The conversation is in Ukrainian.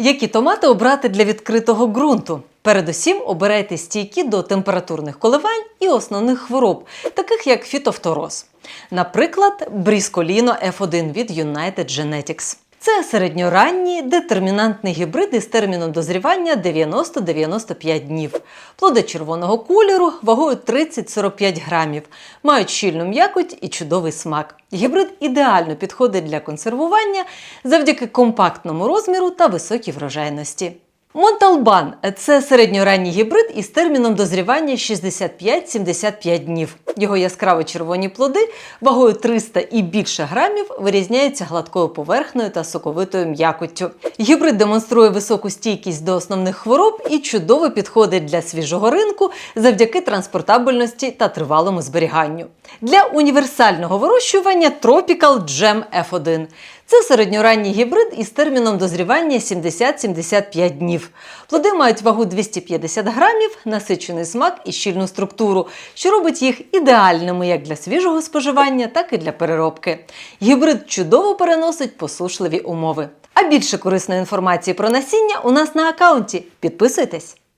Які томати обрати для відкритого ґрунту? Передусім обирайте стійкі до температурних коливань і основних хвороб, таких як фітофтороз. Наприклад, брісколіно F1 від United Genetics. Це середньоранні детермінантні гібрид із терміном дозрівання 90-95 днів. Плоди червоного кольору вагою 30-45 грамів, мають щільну м'якоть і чудовий смак. Гібрид ідеально підходить для консервування завдяки компактному розміру та високій врожайності. Монталбан це середньоранній гібрид із терміном дозрівання 65-75 днів. Його яскраво червоні плоди вагою 300 і більше грамів вирізняються гладкою поверхнею та соковитою м'якоттю. Гібрид демонструє високу стійкість до основних хвороб і чудово підходить для свіжого ринку завдяки транспортабельності та тривалому зберіганню. Для універсального вирощування Tropical Gem F1. Це середньоранній гібрид із терміном дозрівання 70-75 днів. Плоди мають вагу 250 грамів, насичений смак і щільну структуру, що робить їх ідеальними як для свіжого споживання, так і для переробки. Гібрид чудово переносить посушливі умови. А більше корисної інформації про насіння у нас на акаунті. Підписуйтесь!